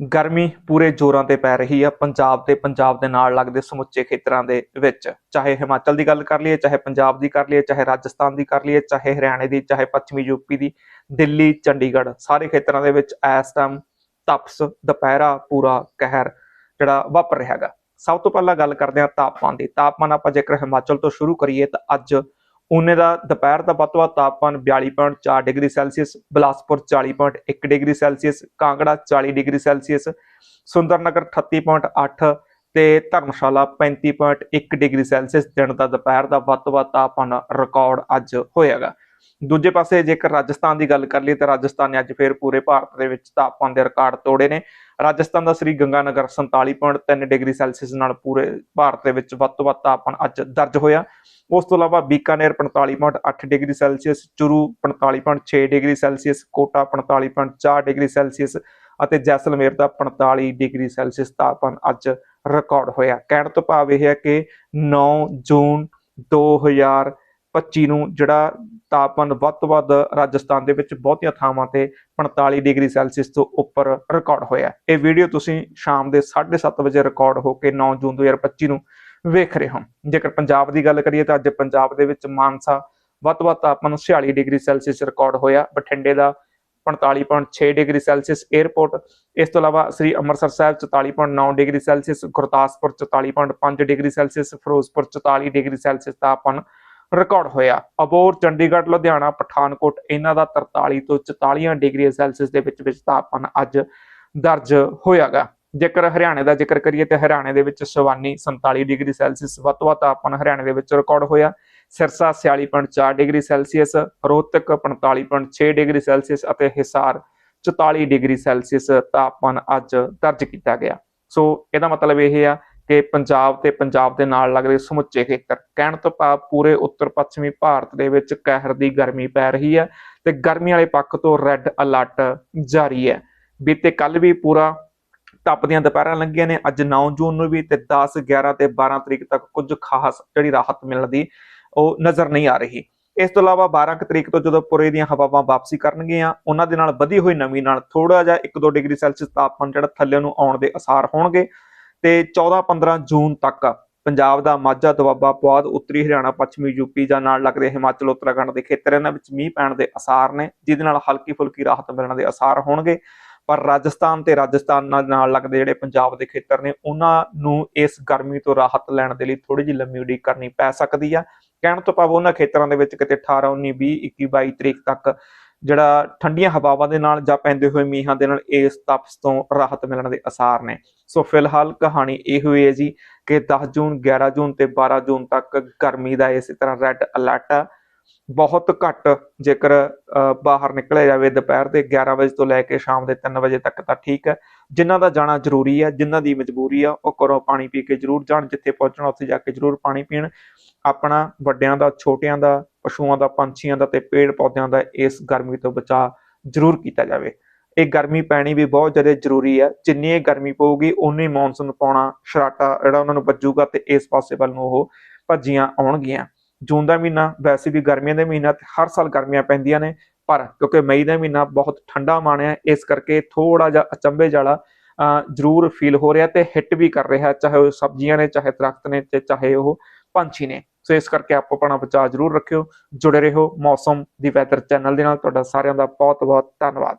ਗਰਮੀ ਪੂਰੇ ਜ਼ੋਰਾਂ ਤੇ ਪੈ ਰਹੀ ਆ, ਪੰਜਾਬ ਤੇ ਪੰਜਾਬ ਦੇ ਨਾਲ ਲੱਗਦੇ ਸਮੁੱਚੇ ਖੇਤਰਾਂ ਦੇ ਵਿੱਚ। ਚਾਹੇ ਹਿਮਾਚਲ ਦੀ ਗੱਲ ਕਰ ਲਈਏ, ਚਾਹੇ ਪੰਜਾਬ ਦੀ ਕਰ ਲਈਏ, ਚਾਹੇ ਰਾਜਸਥਾਨ ਦੀ ਕਰ ਲਈਏ, ਚਾਹੇ ਹਰਿਆਣੇ ਦੀ, ਚਾਹੇ ਪੱਛਮੀ ਯੂਪੀ ਦੀ, ਦਿੱਲੀ, ਚੰਡੀਗੜ੍ਹ, ਸਾਰੇ ਖੇਤਰਾਂ ਦੇ ਵਿੱਚ ਇਸ ਟਾਈਮ ਤਪਸ, ਦੁਪਹਿਰਾ ਪੂਰਾ ਕਹਿਰ ਜਿਹੜਾ ਵਾਪਰ ਰਿਹਾ ਹੈਗਾ। ਸਭ ਤੋਂ ਪਹਿਲਾਂ ਗੱਲ ਕਰਦੇ ਹਾਂ ਤਾਪਮਾਨ ਦੀ। ਤਾਪਮਾਨ ਆਪਾਂ ਜੇਕਰ ਹਿਮਾਚਲ ਤੋਂ ਸ਼ੁਰੂ ਕਰੀਏ ਤਾਂ ਅੱਜ ਉਹਨੇ ਦਾ ਦੁਪਹਿਰ ਦਾ ਵੱਧ ਤੋਂ ਵੱਧ ਤਾਪਮਾਨ 42.4 degree Celsius, Bilaspur 40.1 degree Celsius, Kangra 40 degree Celsius, Sundarnagar 38.8 ਤੇ ਧਰਮਸ਼ਾਲਾ 35.1 ਡਿਗਰੀ ਸੈਲਸੀਅਸ। ਦਿਨ ਦਾ ਦੁਪਹਿਰ ਦਾ ਵੱਧ ਤੋਂ ਵੱਧ ਤਾਪਮਾਨ ਰਿਕਾਰਡ ਅੱਜ ਹੋਇਆਗਾ। ਦੂਜੇ ਪਾਸੇ ਜੇਕਰ ਰਾਜਸਥਾਨ ਦੀ ਗੱਲ ਕਰ ਲਈ ਤਾਂ ਰਾਜਸਥਾਨ ਨੇ ਅੱਜ ਫੇਰ ਪੂਰੇ ਭਾਰਤ ਦੇ ਵਿੱਚ ਤਾਪਮਾਨ ਦੇ ਰਿਕਾਰਡ ਤੋੜੇ ਨੇ। ਰਾਜਸਥਾਨ ਦਾ ਸ੍ਰੀ ਗੰਗਾਨਗਰ 47.3 ਡਿਗਰੀ ਸੈਲਸੀਅਸ ਨਾਲ ਪੂਰੇ ਭਾਰਤ ਦੇ ਵਿੱਚ ਵੱਧ ਤੋਂ ਵੱਧ ਤਾਪਮਾਨ ਅੱਜ ਦਰਜ ਹੋਇਆ। ਉਸ ਤੋਂ ਇਲਾਵਾ Bikaner 45.8 degree Celsius, Churu 45.6 degree Celsius, Kota 45.4 degree Celsius ਅਤੇ ਜੈਸਲਮੇਰ ਦਾ 45 ਡਿਗਰੀ ਸੈਲਸੀਅਸ ਤਾਪਮਾਨ ਅੱਜ ਰਿਕਾਰਡ ਹੋਇਆ। ਕਹਿਣ ਤੋਂ ਭਾਵ ਇਹ ਹੈ ਕਿ 9 ਜੂਨ 2025 ਨੂੰ ਜਿਹੜਾ ਤਾਪਮਾਨ ਵੱਧ ਤੋਂ ਵੱਧ ਰਾਜਸਥਾਨ ਦੇ ਵਿੱਚ ਬਹੁਤੀਆਂ ਥਾਵਾਂ ਤੇ 45 ਡਿਗਰੀ ਸੈਲਸੀਅਸ ਤੋਂ ਉੱਪਰ ਰਿਕਾਰਡ ਹੋਇਆ ਇਹ ਵੀਡੀਓ ਤੁਸੀਂ ਸ਼ਾਮ ਦੇ 7:30 ਵਜੇ ਰਿਕਾਰਡ ਹੋ ਕੇ 9 ਜੂਨ 2025 ਨੂੰ ਵੇਖ ਰਹੇ ਹੋ। ਜੇਕਰ ਪੰਜਾਬ ਦੀ ਗੱਲ ਕਰੀਏ ਤਾਂ ਅੱਜ ਪੰਜਾਬ ਦੇ ਵਿੱਚ ਮਾਨਸਾ ਵੱਧ ਤੋਂ ਵੱਧ ਤਾਪਮਾਨ 46 ਡਿਗਰੀ ਸੈਲਸੀਅਸ ਰਿਕਾਰਡ ਹੋਇਆ ਬਠਿੰਡੇ ਦਾ 45.6 ਡਿਗਰੀ ਸੈਲਸੀਅਸ 에ਅਰਪੋਰਟ ਇਸ ਤੋਂ ਇਲਾਵਾ Sri Amritsar Sahib 44.9 degree Celsius, Gurdaspur 44.5 degree Celsius, Firozpur 44 degree Celsius ਤਾਪਮਾਨ ਰਿਕਾਰਡ ਹੋਇਆ। ਅਬੋਰ ਚੰਡੀਗੜ੍ਹ, ਲੁਧਿਆਣਾ, ਪਠਾਨਕੋਟ, ਇਹਨਾਂ ਦਾ 43 ਤੋਂ 44 ਡਿਗਰੀ ਸੈਲਸੀਅਸ ਦੇ ਵਿੱਚ ਵਿੱਚ ਤਾਪਮਾਨ ਅੱਜ ਦਰਜ ਹੋਇਆਗਾ। ਜੇਕਰ ਹਰਿਆਣੇ ਦਾ ਜ਼ਿਕਰ ਕਰੀਏ ਤੇ ਹਰਿਆਣੇ ਦੇ ਵਿੱਚ ਸ਼ਵਾਨੀ 47 ਡਿਗਰੀ ਸੈਲਸੀਅਸ, ਵੱਧ ਤੋਂ ਵੱਧ ਤਾਪਮਾਨ ਹਰਿਆਣੇ ਦੇ ਵਿੱਚ ਰਿਕਾਰਡ ਹੋਇਆ। Sirsa 46.4 degree Celsius, Rohtak 45.6 degree Celsius ਅਤੇ ਹਿਸਾਰ 44 ਡਿਗਰੀ ਸੈਲਸੀਅਸ ਤਾਪਮਾਨ ਅੱਜ ਦਰਜ ਕੀਤਾ ਗਿਆ। ਸੋ ਇਹਦਾ ਮਤਲਬ ਇਹ ਆ ਕਿ ਪੰਜਾਬ ਤੇ ਪੰਜਾਬ ਦੇ ਨਾਲ ਲੱਗਦੇ ਸਮੁੱਚੇ ਖੇਤਰ। ਕਹਿਣ ਤੋਂ ਭਾਵ ਪੂਰੇ ਉੱਤਰ ਪੱਛਮੀ ਭਾਰਤ ਦੇ ਵਿੱਚ ਕਹਿਰ ਦੀ ਗਰਮੀ ਪੈ ਰਹੀ ਹੈ ਤੇ ਗਰਮੀ ਵਾਲੇ ਪੱਖ ਤੋਂ ਰੈੱਡ ਅਲਰਟ ਜਾਰੀ ਹੈ। ਬੀਤੇ ਕੱਲ ਵੀ ਪੂਰਾ ਤਪਦੀਆਂ ਦੁਪਹਿਰਾਂ ਲੰਘੀਆਂ ਨੇ, ਅੱਜ 9 ਜੂਨ ਨੂੰ ਵੀ ਤੇ 10 11 ਤੇ 12 ਤਰੀਕ ਤੱਕ ਕੁਝ ਖਾਸ ਜਿਹੜੀ ਰਾਹਤ ਮਿਲਣ ਦੀ ਉਹ ਨਜ਼ਰ ਨਹੀਂ ਆ ਰਹੀ। ਇਸ ਤੋਂ ਇਲਾਵਾ 12 ਕੁ ਤਰੀਕ ਤੋਂ ਜਦੋਂ ਪੁਰੇ ਦੀਆਂ ਹਵਾਵਾਂ ਵਾਪਸੀ ਕਰਨਗੀਆਂ, ਉਹਨਾਂ ਦੇ ਨਾਲ ਵਧੀ ਹੋਈ ਨਮੀ ਨਾਲ ਥੋੜਾ ਜਿਹਾ 1-2 ਡਿਗਰੀ ਸੈਲਸੀਅਸ ਤਾਪਮਾਨ ਜਿਹੜਾ ਥੱਲੇ ਨੂੰ ਆਉਣ ਦੇ ਅਸਾਰ ਹੋਣਗੇ। ਤੇ 14-15 ਜੂਨ ਤੱਕ ਪੰਜਾਬ ਦਾ ਮਾਝਾ ਦੁਆਬਾ ਪੁਆਧ ਉੱਤਰੀ ਹਰਿਆਣਾ, ਪੱਛਮੀ ਯੂਪੀ ਜਾਂ ਨਾਲ ਲੱਗਦੇ ਹਿਮਾਚਲ, ਉੱਤਰਾਖੰਡ ਦੇ ਖੇਤਰ ਇਹਨਾਂ ਵਿੱਚ ਮੀਂਹ ਪੈਣ ਦੇ ਅਸਾਰ ਨੇ, ਜਿਹਦੇ ਨਾਲ ਹਲਕੀ ਫੁਲਕੀ ਰਾਹਤ ਮਿਲਣ ਦੇ ਅਸਾਰ ਹੋਣਗੇ। ਪਰ ਰਾਜਸਥਾਨ ਤੇ ਰਾਜਸਥਾਨ ਨਾਲ ਲੱਗਦੇ ਜਿਹੜੇ ਪੰਜਾਬ ਦੇ ਖੇਤਰ ਨੇ, ਉਹਨਾਂ ਨੂੰ ਇਸ ਗਰਮੀ ਤੋਂ ਰਾਹਤ ਲੈਣ ਦੇ ਲਈ ਥੋੜੀ ਜਿਹੀ ਲੰਮੀ ਉਡੀਕ ਕਰਨੀ ਪੈ ਸਕਦੀ ਆ। ਕਹਿਣ ਤੋਂ ਭਾਵ ਉਹਨਾਂ ਖੇਤਰਾਂ ਦੇ ਵਿੱਚ ਕਿਤੇ 18 19 20 21 22 ਤਰੀਕ ਤੱਕ ਜਿਹੜਾ ਠੰਡੀਆਂ ਹਵਾਵਾਂ ਦੇ ਨਾਲ ਜਾਂ ਪੈਂਦੇ ਹੋਏ ਮੀਂਹਾਂ ਦੇ ਨਾਲ ਇਸ ਤਪਸ ਤੋਂ ਰਾਹਤ ਮਿਲਣ ਦੇ ਅਸਾਰ ਨੇ। ਸੋ ਫਿਲਹਾਲ ਕਹਾਣੀ ਇਹ ਹੋਈ ਹੈ ਜੀ ਕਿ 10 ਜੂਨ 11 ਜੂਨ ਤੇ 12 ਜੂਨ ਤੱਕ ਗਰਮੀ ਦਾ ਇਸੇ ਤਰ੍ਹਾਂ ਰੈੱਡ ਅਲਰਟ ਆ। ਬਹੁਤ ਘੱਟ ਜੇਕਰ ਬਾਹਰ ਨਿਕਲਿਆ ਜਾਵੇ ਦੁਪਹਿਰ ਦੇ 11 ਵਜੇ ਤੋਂ ਲੈ ਕੇ ਸ਼ਾਮ ਦੇ 3 ਵਜੇ ਤੱਕ ਤਾਂ ਠੀਕ ਹੈ। ਜਿਨ੍ਹਾਂ ਦਾ ਜਾਣਾ ਜ਼ਰੂਰੀ ਹੈ, ਜਿਨ੍ਹਾਂ ਦੀ ਮਜਬੂਰੀ ਆ, ਉਹ ਕਰੋ ਪਾਣੀ ਪੀ ਕੇ ਜ਼ਰੂਰ ਜਾਣ, ਜਿੱਥੇ ਪਹੁੰਚਣਾ ਉੱਥੇ ਜਾ ਕੇ ਜ਼ਰੂਰ ਪਾਣੀ ਪੀਣ। ਆਪਣਾ ਵੱਡਿਆਂ ਦਾ, ਛੋਟਿਆਂ ਦਾ ਪਸ਼ੂਆਂ ਦਾ, ਪੰਛੀਆਂ ਦਾ ਤੇ ਪੇੜ ਪੌਦਿਆਂ ਦਾ ਇਸ ਗਰਮੀ ਤੋਂ ਬਚਾਅ ਜ਼ਰੂਰ ਕੀਤਾ ਜਾਵੇ। ਇਹ ਗਰਮੀ ਪੈਣੀ ਵੀ ਬਹੁਤ ਜ਼ਿਆਦਾ ਜ਼ਰੂਰੀ ਹੈ। ਜਿੰਨੀ ਇਹ ਗਰਮੀ ਪਊਗੀ ਉਨੀ ਮੌਨਸੂਨ ਪਾਉਣਾ ਸ਼ਰਾਟਾ ਜਿਹੜਾ ਉਹਨਾਂ ਨੂੰ ਵੱਜੂਗਾ ਤੇ ਇਸ ਪਾਸੇ ਵੱਲ ਨੂੰ ਉਹ ਭੱਜੀਆਂ ਆਉਣਗੀਆਂ। ਜੂਨ ਦਾ ਮਹੀਨਾ ਵੈਸੇ ਵੀ ਗਰਮੀਆਂ ਦੇ ਮਹੀਨਾ ਤੇ ਹਰ ਸਾਲ ਗਰਮੀਆਂ ਪੈਂਦੀਆਂ ਨੇ, ਪਰ ਕਿਉਂਕਿ ਮਈ ਦਾ ਮਹੀਨਾ ਬਹੁਤ ਠੰਡਾ ਮਾਣਿਆ ਇਸ ਕਰਕੇ ਥੋੜਾ ਜਿਹਾ ਅਚੰਭੇ ਜਾਲਾ ਜ਼ਰੂਰ ਫੀਲ ਹੋ ਰਿਹਾ ਤੇ ਹਿੱਟ ਵੀ ਕਰ ਰਿਹਾ ਚਾਹੇ ਉਹ ਸਬਜ਼ੀਆਂ ਨੇ, ਚਾਹੇ ਦਰਖਤ ਨੇ ਤੇ ਚਾਹੇ ਉਹ ਪੰਛੀ ਨੇ। ਸੋ ਇਸ ਕਰਕੇ ਆਪੋ ਆਪਣਾ ਬਚਾਅ ਜ਼ਰੂਰ ਰੱਖਿਓ, ਜੁੜੇ ਰਹੋ ਮੌਸਮ ਦੀ ਵੈਦਰ ਚੈਨਲ ਦੇ ਨਾਲ। ਤੁਹਾਡਾ ਸਾਰਿਆਂ ਦਾ ਬਹੁਤ ਬਹੁਤ ਧੰਨਵਾਦ।